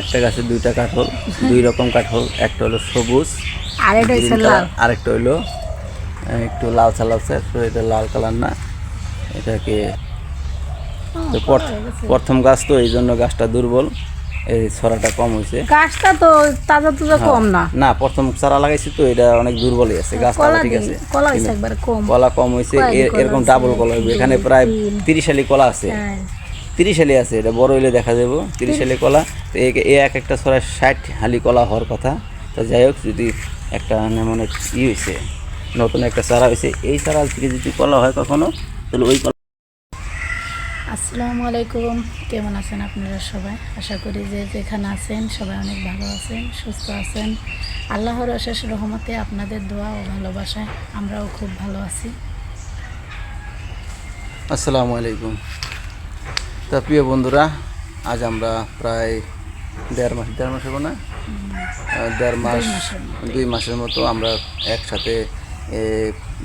একটা গাছে দুইটা কাঠল দুই রকম কাঠল একটা হলো সবুজ আরেকটা হলো একটু লাল। লালচে তো এটা লাল কালার না এটাকে তো প্রথম গাছ তো এই জন্য গাছটা দুর্বল এই ছড়াটা কম হয়েছে গাছটা তো তাজা তুজা কম না। না প্রথম চারা লাগাইছি তো এটা অনেক দুর্বলই আছে গাছটা ঠিক আছে। কলা একবারে কম। কলা কম হয়েছে এরকম ডাবল কলা হবে এখানে প্রায় তিরিশ আলি কলা আছে। হ্যাঁ। তিরিশ হালি আছে এটা বড় হইলে দেখা যাব তিরিশ হালি কলা। তো এ এ এক একটা ছড়ায় ষাট হালি কলা হওয়ার কথা। তো যাই হোক যদি একটা মানে ই হয়েছে নতুন একটা চারা হয়েছে এই চারা থেকে যদি কলা হয় কখনো তাহলে ওই কলা আসসালামু আলাইকুম। কেমন আছেন আপনারা সবাই? আশা করি যে যেখানে আছেন সবাই অনেক ভালো আছেন সুস্থ আছেন। আল্লাহর অশেষ রহমতে আপনাদের দোয়া ও ভালোবাসায় আমরাও খুব ভালো আছি। আসসালামু আলাইকুম। তা প্রিয় বন্ধুরা আজ আমরা প্রায় দেড় মাস দেড় মাস হব না? দেড় মাস দুই মাসের মতো আমরা একসাথে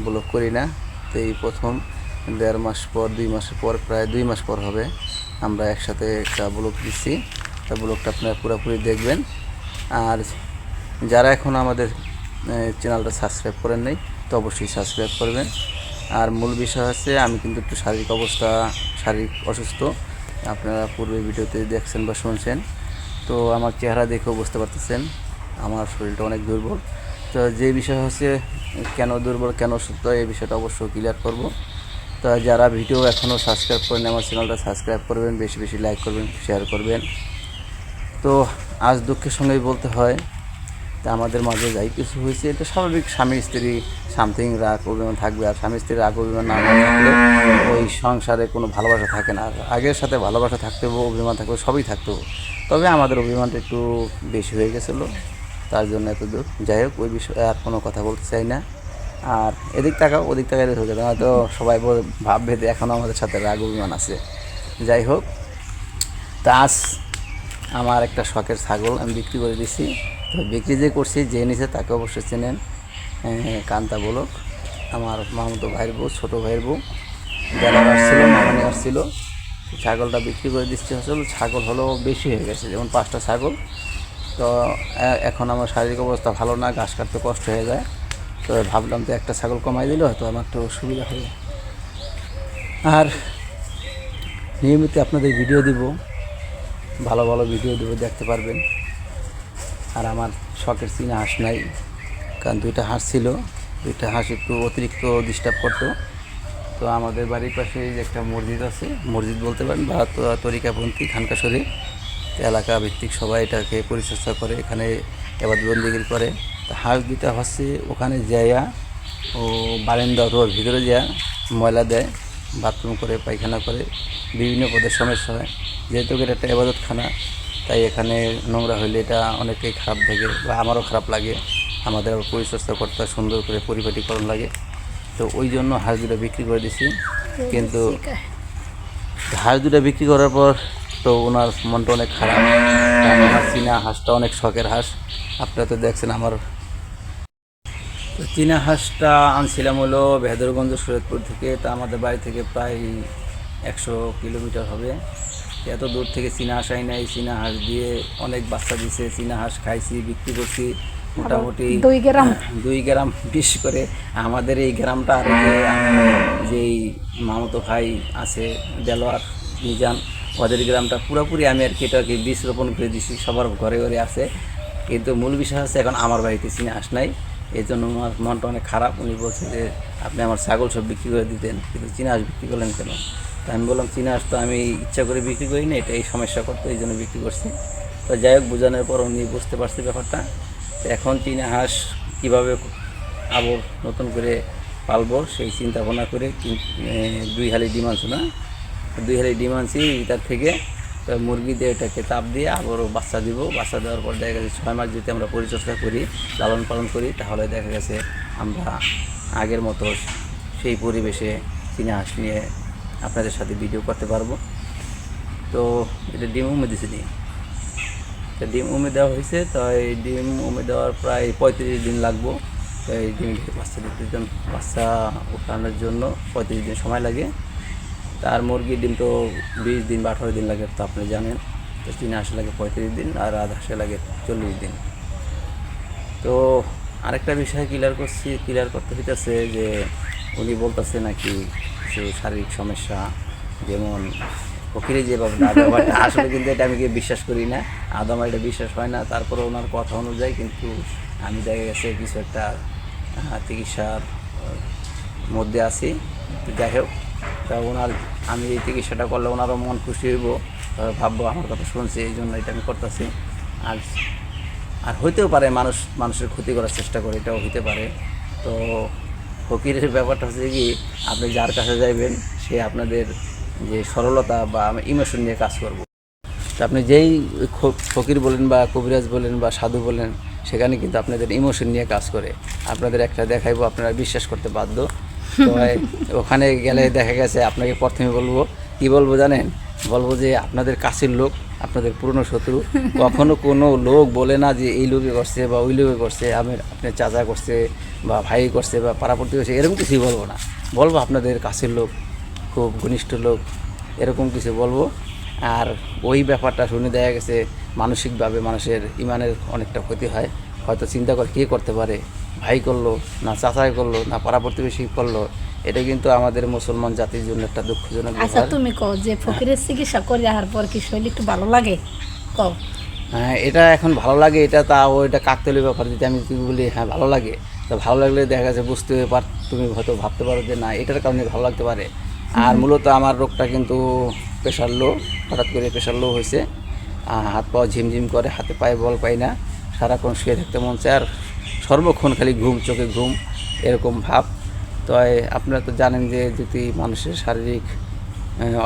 ব্লগ করি না। তো এই প্রথম দেড় মাস পর দুই মাসের পর প্রায় দুই মাস পর হবে আমরা একসাথে একটা ব্লগ দিচ্ছি। তা ব্লগটা আপনারা পুরোপুরি দেখবেন। আর যারা এখন আমাদের চ্যানেলটা সাবস্ক্রাইব করেন নাই তো অবশ্যই সাবস্ক্রাইব করবেন। আর মূল বিষয় হচ্ছে আমি কিন্তু একটু শারীরিক অবস্থা শারীরিক অসুস্থ। আপনারা পূর্বে ভিডিওতে দেখছেন বা শুনছেন। তো আমার চেহারা দেখেও বুঝতে পারতেছেন, আমার শরীরটা অনেক দুর্বল। তো যে বিষয় হচ্ছে কেন দুর্বল, কেন সুস্থ, এই বিষয়টা অবশ্যই ক্লিয়ার করব। তো যারা ভিডিও এখনও সাবস্ক্রাইব করেন আমার চ্যানেলটা সাবস্ক্রাইব করবেন, বেশি বেশি লাইক করবেন শেয়ার করবেন। তো আজ দুঃখের সঙ্গেই বলতে হয় তা আমাদের মাঝে যাই কিছু হয়েছে, এটা স্বাভাবিক। স্বামী, স্ত্রী সামথিং রাগ, অভিমান থাকবে। আর স্বামী, স্ত্রীর রাগ, অভিমান না থাকলে ওই সংসারে কোনো ভালোবাসা থাকে না। আর আগের সাথে ভালোবাসা থাকতে হবে, অভিমান থাকবে, সবই থাকতে হবে। তবে আমাদের অভিমানটা একটু বেশি হয়ে গেছিল, তার জন্য এত দূর যাই হোক, ওই বিষয়ে আর কোনো কথা বলতে চাই না। আর এদিক তাকাও, ওদিক তাকাইলে হয়ে যাবে। হয়তো সবাই ভাববে যে এখনও আমাদের সাথে রাগ, অভিমান আছে। যাই হোক, তা আজ আমার একটা শখের ছাগল আমি বিক্রি করে দিছি। তো বিক্রি যে করছি যে নিছে তাকে অবশ্যই চেনেন। এ, কান্তা বলক। আমার মামতো ভাইয়ের বউ ছোটো ভাইয়ের বউ। যারা আসছিল মামানি আসছিল ছাগলটা বিক্রি করে দিচ্ছি আসলে ছাগল হলো বেশি হয়ে গেছে যেমন পাঁচটা ছাগল। তো এখন আমার শারীরিক অবস্থা ভালো না ঘাস কাটতে কষ্ট হয়ে যায়। তো ভাবলাম তো একটা ছাগল কমাই দিলে হয়তো আমার একটু সুবিধা হবে। আর নিয়মিত আপনাদের ভিডিও দিব ভালো ভালো ভিডিও দেবো দেখতে পারবেন। আর আমার শখের চিনা হাঁস নাই, কারণ দুইটা হাঁস ছিল। দুইটা হাঁস একটু অতিরিক্ত ডিস্টার্ব করতো। তো আমাদের বাড়ির পাশে যে একটা মসজিদ আছে, মসজিদ বলতে পারেন বা তরিকাপন্থী খানকাশরী। এলাকা ভিত্তিক সবাই এটাকে পরিচর্যা করে, এখানে এবার বন্দিগিরি করে হাঁস দুইটা হচ্ছে ওখানে যাইয়া ও বারান্দা অথবা ভিতরে যা ময়লা দেয়, বাথরুম করে, পায়খানা করে, বিভিন্ন পদের সমস্যা হয়। যেহেতু এটা একটা এবাদতখানা তাই এখানে নোংরা হইলে এটা অনেকেই খারাপ থাকে বা আমারও খারাপ লাগে। আমাদের আবার পরিচর্যা করতে সুন্দর করে পরিপাটিকরণ লাগে। তো ওই জন্য হাঁস দুটো বিক্রি করে দিছি। কিন্তু হাঁস দুটো বিক্রি করার পর তো ওনার মনটা অনেক খারাপ। কারণ আমার চীনা হাঁসটা অনেক শখের হাঁস। আপনারা তো দেখছেন আমার। তো চীনা হাঁসটা আনছিলাম হলো ভেদরগঞ্জ সৈয়দপুর থেকে। তা আমাদের বাড়ি থেকে প্রায় একশো কিলোমিটার হবে। এত দূর থেকে চীনা হাঁস আই নাই চীনা হাঁস দিয়ে অনেক বাচ্চা দিছে চীনা হাঁস খাইছি বিক্রি করছি মোটামুটি দুই গ্রাম। দুই গ্রাম বিশ করে। আমাদের এই গ্রামটা আর যেই মামতো ভাই আছে দেলোয়ার মিজান ওদের গ্রামটা পুরোপুরি আমি আর কি এটাকে বীজ রোপণ করে দিছি সবার ঘরে ঘরে আছে। কিন্তু মূল বিষয় হচ্ছে এখন আমার বাড়িতে চিনে আস নাই। এই জন্য আমার মনটা অনেক খারাপ। উনি বলছে যে আপনি আমার ছাগল সব বিক্রি করে দিতেন কিন্তু চীনা হাঁস বিক্রি করলেন কেন? তা আমি বললাম, চীনা হাঁস তো আমি ইচ্ছা করে বিক্রি করি না, এটা এই সমস্যা করতো, এই জন্য বিক্রি করছি। তো যাই হোক, বোঝানোর পর উনি বুঝতে পারছি ব্যাপারটা। তো এখন চীনা হাঁস কীভাবে আবার নতুন করে পালবো, সেই চিন্তা ভাবনা করে দুই হালি ডিম আনছো না? দুই হালি ডিম আনছি তার থেকে। মুরগি দিয়ে এটাকে তাপ দিয়ে আবারও বাচ্চা দিব। বাচ্চা দেওয়ার পর দেখা গেছে ছয় মাস যদি আমরা পরিচর্যা করি, লালন পালন করি, তাহলে দেখা গেছে আমরা আগের মতো সেই পরিবেশে চীনা হাঁস নিয়ে আপনাদের সাথে ভিডিও করতে পারব। তো এটা ডিম উমে দিছি নি তো ডিম উমে দেওয়া হয়েছে, তো এই ডিম উমে দেওয়ার প্রায় পঁয়ত্রিশ দিন লাগবো। তো এই ডিম বাচ্চা দিতে বাচ্চা উঠানোর জন্য পঁয়ত্রিশ দিন সময় লাগে। তার মুরগির ডিম তো বিশ দিন বা আঠারো দিন লাগে, তো আপনি জানেন। তো তিন হাঁস লাগে পঁয়ত্রিশ দিন আর আধ হাঁসে লাগে চল্লিশ দিন। তো আরেকটা বিষয় ক্লিয়ার করছি ক্লিয়ার করতে হইতেছে যে উনি বলতেছে নাকি কিছু শারীরিক সমস্যা, যেমন ফকিরে যে ব্যাপারটা, আসলে কিন্তু এটা আমি বিশ্বাস করি না। আদম এটা বিশ্বাস হয় না, তারপরে ওনার কথা অনুযায়ী কিন্তু আমি দেখা গেছে কিছু একটা চিকিৎসার মধ্যে আছি। যাই হোক, তা ওনার, আমি এই চিকিৎসাটা করলে ওনারও মন খুশি হইব ভাববো আমার কথা শুনছে, এই জন্য এটা আমি করতেছি। আর আর হইতেও পারে মানুষ, মানুষের ক্ষতি করার চেষ্টা করে, এটাও হইতে পারে। তো ফকিরের ব্যাপারটা হচ্ছে কি আপনি যার কাছে যাইবেন সে আপনাদের যে সরলতা বা আমি ইমোশন নিয়ে কাজ করব। তো আপনি যেই ফকির বলেন বা কবিরাজ বলেন বা সাধু বলেন সেখানে কিন্তু আপনাদের ইমোশন নিয়ে কাজ করে। আপনাদের একটা দেখাইবো আপনারা বিশ্বাস করতে বাধ্য। তো ওখানে গেলে দেখা গেছে আপনাকে প্রথমে বলব কি বলব জানেন? বলব যে আপনাদের কাছের লোক, আপনাদের পুরনো শত্রু। কখনো কোনো লোক বলে না যে এই লোকে করছে বা ওই লোকে করছে, আমি আপনার চাচা করছে বা ভাই করছে বা পাড়াপড়তি করছে, এরকম কিছুই বলব না। বলব আপনাদের কাছের লোক, খুব ঘনিষ্ঠ লোক, এরকম কিছু বলব। আর ওই ব্যাপারটা শুনে দেখা গেছে, মানসিকভাবে মানুষের ইমানের অনেকটা ক্ষতি হয়। হয়তো চিন্তা করে কে করতে পারে, ভাই করল, না চাচাই করল, না পাড়া প্রতিবেশী করল এটা কিন্তু আমাদের মুসলমান জাতির জন্য একটা দুঃখজনক আচ্ছা তুমি কও যে ফকিরের চিকিৎসা করে আসার পর কি শরীর একটু ভালো লাগে? কও। হ্যাঁ এটা এখন ভালো লাগে এটা তাও এটা কাকতলীয় ব্যাপার যদি আমি তুমি বলি হ্যাঁ ভালো লাগে। তো ভালো লাগলে দেখা যাচ্ছে বুঝতে পার তুমি হয়তো ভাবতে পারো যে না এটার কারণে ভালো লাগতে পারে। আর মূলত আমার রোগটা কিন্তু প্রেশার লো হঠাৎ করে প্রেশার লো হয়েছে। আর হাত পা ঝিমঝিম করে হাতে পায়ে বল পাই না। সারাক্ষণ শুয়ে থাকতে মন চায় আর সর্বক্ষণ খালি ঘুম চোখে ঘুম এরকম ভাব। তো আপনারা তো জানেন যে যদি মানুষের শারীরিক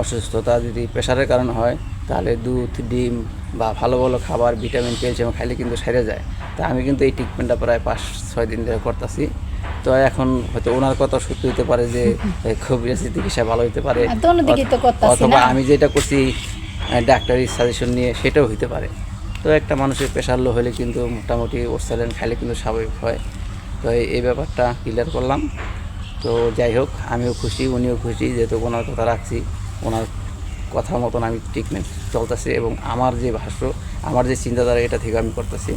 অসুস্থতা যদি প্রেশারের কারণে হয় তাহলে দুধ ডিম বা ভালো ভালো খাবার ভিটামিন ক্যালসিয়াম খাইলে কিন্তু সেরে যায়। তা আমি কিন্তু এই ট্রিটমেন্টটা প্রায় পাঁচ ছয় দিন ধরে করতেছি। তো এখন হয়তো ওনার কথা সত্যি হতে পারে যে খুব বেশি চিকিৎসা ভালো হতে পারে। অথবা আমি যেটা করছি ডাক্তারি সাজেশন নিয়ে সেটাও হতে পারে। তো একটা মানুষের প্রেশার লো হলে কিন্তু মোটামুটি ওর স্যালেন খাইলে কিন্তু স্বাভাবিক হয়। তো এই ব্যাপারটা ক্লিয়ার করলাম। তো যাই হোক, আমিও খুশি, উনিও খুশি যেহেতু ওনার কথা রাখছি। ওনার কথা মতন আমি ট্রিটমেন্ট চলতেছি এবং আমার যে ভাষ্য, আমার যে চিন্তাধারা এটা থেকে আমি করতেছি।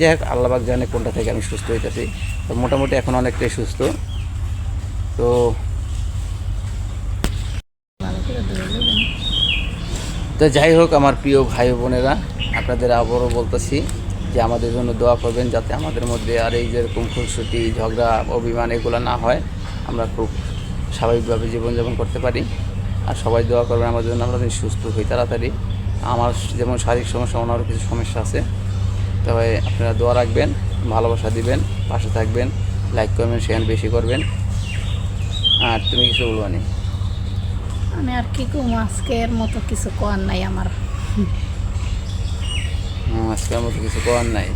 যাই হোক আল্লাহবাক জানে কোনটা থেকে আমি সুস্থ হইতেছি। তো মোটামুটি এখন অনেকটাই সুস্থ। তো। তো যাই হোক, আমার প্রিয় ভাই বোনেরা, আপনাদের আবারও বলতেছি যে আমাদের জন্য দোয়া করবেন যাতে আমাদের মধ্যে আর এই যেরকম খুনসুটি, ঝগড়া, অভিমান এগুলো না হয়। আমরা খুব স্বাভাবিকভাবে জীবনযাপন করতে পারি। আর সবাই দোয়া করবেন আমার জন্য আমরা সুস্থ হই তাড়াতাড়ি। আমার যেমন শারীরিক সমস্যা ওনারও কিছু সমস্যা আছে। তবে আপনারা দোয়া রাখবেন ভালোবাসা দিবেন পাশে থাকবেন লাইক করবেন শেয়ার বেশি করবেন। আর তুমি কিছু বলব নি? আমি আর কি কম আজকের মতো কিছু করার নাই আমার। আজকের মতো কিছু করার নাই।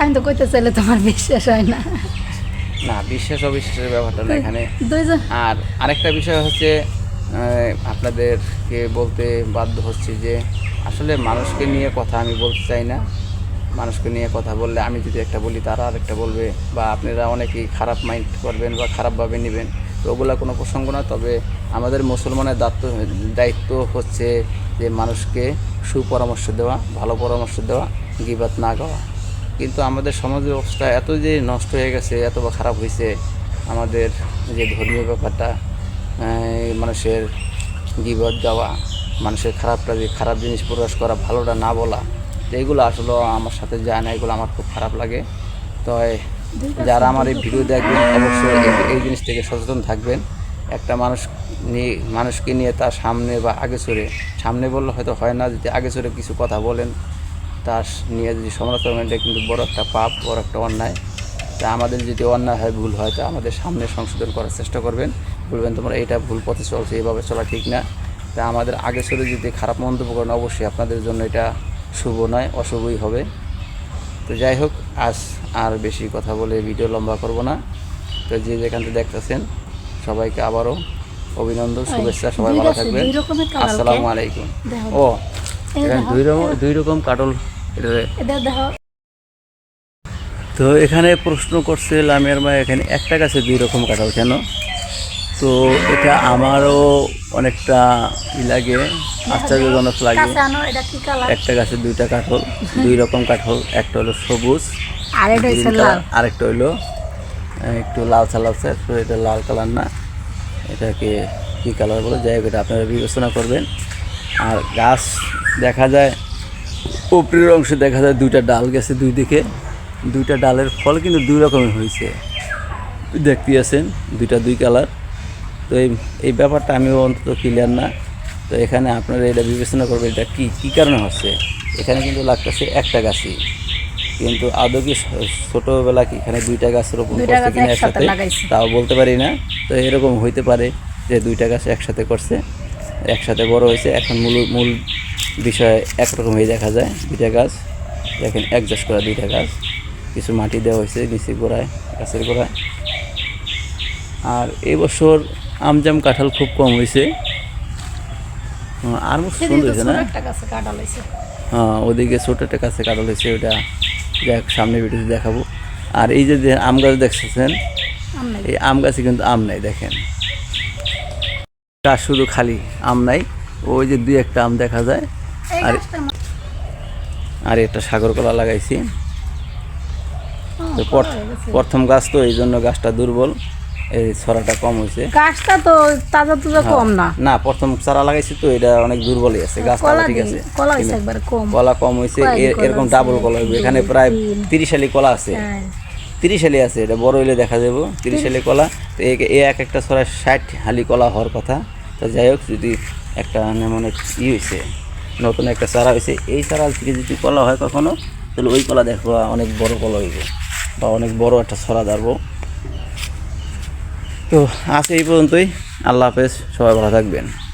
আমি তো কইতে চাইলে তোমার বিশ্বাস হয় না। না বিশ্বাস অবিশ্বাসের ব্যাপারটা না এখানে। আর আরেকটা বিষয় হচ্ছে আপনাদেরকে বলতে বাধ্য হচ্ছে যে আসলে মানুষকে নিয়ে কথা আমি বলতে চাই না। মানুষকে নিয়ে কথা বললে আমি যদি একটা বলি তারা আরেকটা বলবে। বা আপনারা অনেকেই খারাপ মাইন্ড করবেন বা খারাপভাবে নেবেন। তো ওগুলো কোনো প্রসঙ্গ না তবে আমাদের মুসলমানের দায়িত্ব দায়িত্ব হচ্ছে যে মানুষকে সুপরামর্শ দেওয়া ভালো পরামর্শ দেওয়া গিবাত না গাওয়া কিন্তু আমাদের সমাজের অবস্থা এত যে নষ্ট হয়ে গেছে, এত খারাপ হয়েছে আমাদের যে ধর্মীয় ব্যাপারটা মানুষের গিবত গাওয়া মানুষের খারাপটা যে খারাপ জিনিস প্রকাশ করা, ভালোটা না বলা, তো এগুলো আসলে আমার সাথে যায় না, এগুলো আমার খুব খারাপ লাগে। তো যারা আমার এই ভিডিও দেখবেন, অবশ্যই এই জিনিস থেকে সচেতন থাকবেন। একটা মানুষ নিয়ে মানুষকে নিয়ে তার সামনে বা আগে চড়ে সামনে বললে হয়তো হয় না, যদি আগে চড়ে কিছু কথা বলেন তার নিয়ে যদি সমালোচনা এটা কিন্তু বড় একটা পাপ বড় একটা অন্যায়। তা আমাদের যদি অন্যায় হয় ভুল হয় তা আমাদের সামনে সংশোধন করার চেষ্টা করবেন। বলবেন তোমরা এটা ভুল পথে চলছে এভাবে চলা ঠিক না। তা আমাদের আগে চলে যদি খারাপ মন্তব্য করেন অবশ্যই আপনাদের জন্য এটা শুভ নয় অশুভই হবে। তো যাই হোক আজ আর বেশি কথা বলে ভিডিও লম্বা করব না। তো যে যেখান থেকে দেখতেছেন সবাইকে আবারও অভিনন্দন শুভেচ্ছা সবাই ভালো থাকবেন। আসসালামু আলাইকুম। ও এখানে দুই রকম দুই রকম কাটল এটা এটা দেখো তো এখানে প্রশ্ন করছে লামিয়ার মা এখানে একটা গাছে দুই রকম কাঁঠাল কেন? তো এটা আমারও অনেকটা ই লাগে আশ্চর্যজনক লাগে। একটা গাছে দুইটা কাঠল দুই রকম কাঠল একটা হলো সবুজ আরেকটা হইল একটু লালচা লালচা তো এটা লাল কালার না। এটাকে কী কালার বলে? যাই হোক এটা আপনারা বিবেচনা করবেন। আর গাছ দেখা যায় উপরের অংশে দেখা যায় দুইটা ডাল গেছে দুই দিকে। দুইটা ডালের ফল কিন্তু দুই রকমের হয়েছে। দেখতে আছেন দুইটা দুই কালার। তো এই এই ব্যাপারটা আমিও অন্তত ক্লিয়ার না। তো এখানে আপনারা এটা বিবেচনা করবেন এটা কী কী কারণে হচ্ছে? এখানে কিন্তু লাগতেছে একটা গাছই। কিন্তু আদৌ কি ছোটোবেলা কি এখানে দুইটা গাছ রোপণ করছে কিনা একসাথে তাও বলতে পারি না। তো এরকম হইতে পারে যে দুইটা গাছ একসাথে করছে। একসাথে বড় হয়েছে। এখন মূল মূল বিষয় একরকম হয়ে দেখা যায় দুইটা গাছ। দেখেন অ্যাডজাস্ট করা দুইটা গাছ। কিছু মাটি দেওয়া হয়েছে নিচে গোড়ায় গাছের গোড়ায়। আর এবছর আমজাম কাঁঠাল খুব কম হয়েছে। আর সুন্দর হয়েছে না? গাছে হ্যাঁ ওদিকে ছোট একটা কাছে কাঁঠাল হয়েছে ওটা দেখ সামনে ভিডিওতে দেখাবো। আর এই যে আম গাছ দেখতেছেন এই আম গাছে কিন্তু আম নাই দেখেন। গাছ শুধু খালি আম নাই ওই যে দুই একটা আম দেখা যায়। আর আর একটা সাগর কলা লাগাইছি। তো হয়ে গেছে। প্রথম গাছ তো এই জন্য গাছটা দুর্বল। এই ছড়াটা কম হয়েছে গাছটা তো তাজা তুজা কম না। না প্রথম চারা লাগাইছি তো এটা অনেক দুর্বলই আছে। গাছ কলা ঠিক আছে। কলা একবার কম। কলা কম হয়েছে এরকম ডাবল কলা হইবে। এখানে প্রায় তিরিশ আলি কলা আছে। হ্যাঁ। তিরিশ হালি আছে এটা বড় হইলে দেখা যাব তিরিশ হালি কলা। তো এ- এক একটা ছড়ায় ষাট হালি কলা হওয়ার কথা। তো যাই হোক যদি একটা মানে ই হয়েছে নতুন একটা চারা হয়েছে। এই চারা থেকে যদি কলা হয় কখনো, তাহলে ওই কলা দেখব অনেক বড় কলা হইবে বা অনেক বড় একটা ছড়া ধরবো। তো আজকে এই পর্যন্তই। আল্লাহ হাফেজ, সবাই ভালো থাকবেন।